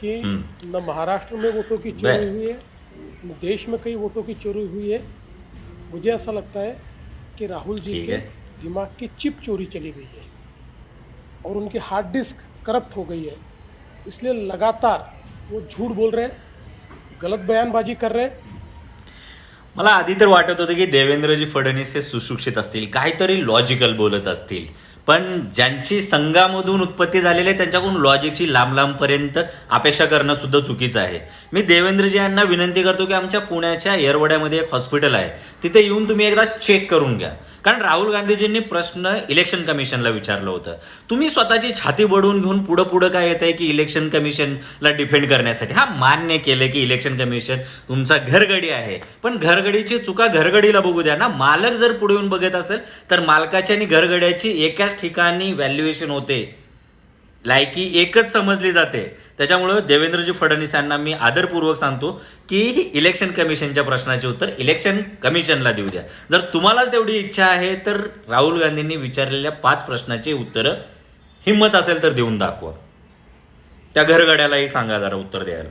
कि हम्म। न महाराष्ट्र में वोटों की चोरी हुई है न देश में कई वोटों की चोरी हुई है। मुझे ऐसा लगता है कि राहुल जी के दिमाग की चिप चोरी चली गई है और उनकी हार्ड डिस्क करप्ट हो गई है। इसलिए लगातार वो झूठ बोल रहे हैं गलत बयानबाजी कर रहे हैं। मला आधी तर वाटत होतं की देवेंद्रजी फडणवीस हे सुशिक्षित असतील काहीतरी लॉजिकल बोलत असतील. पण ज्यांची संघामधून उत्पत्ती झालेली आहे त्यांच्याकडून लॉजिकची लांब लांबपर्यंत अपेक्षा करणं सुद्धा चुकीचं आहे. मी देवेंद्रजी यांना विनंती करतो की आमच्या पुण्याच्या येरवड्यामध्ये एक हॉस्पिटल आहे. तिथे येऊन तुम्ही एकदा चेक करून घ्या. कारण राहुल गांधीजींनी प्रश्न इलेक्शन कमिशनला विचारलं होतं. तुम्ही स्वतःची छाती बडवून घेऊन पुढं पुढं काय येत आहे की इलेक्शन कमिशनला डिफेंड करण्यासाठी? हा मान्य केलं की इलेक्शन कमिशन तुमचा घरगडी आहे. पण घरगडीची चुका घरगडीला बघू द्या ना. मालक जर पुढे येऊन बघत असेल तर मालकाची आणि घरगड्याची एकाच ठिकाणी व्हॅल्युएशन होते. लायकी एकच समजली जाते. त्याच्यामुळं देवेंद्रजी फडणवीस यांना मी आदरपूर्वक सांगतो की इलेक्शन कमिशनच्या प्रश्नाचे उत्तर इलेक्शन कमिशनला देऊ द्या. जर तुम्हालाच तेवढी इच्छा आहे तर राहुल गांधींनी विचारलेल्या पाच प्रश्नाची उत्तरं हिंमत असेल तर देऊन दाखवा. त्या घरगड्यालाही सांगा जरा उत्तर द्यायला.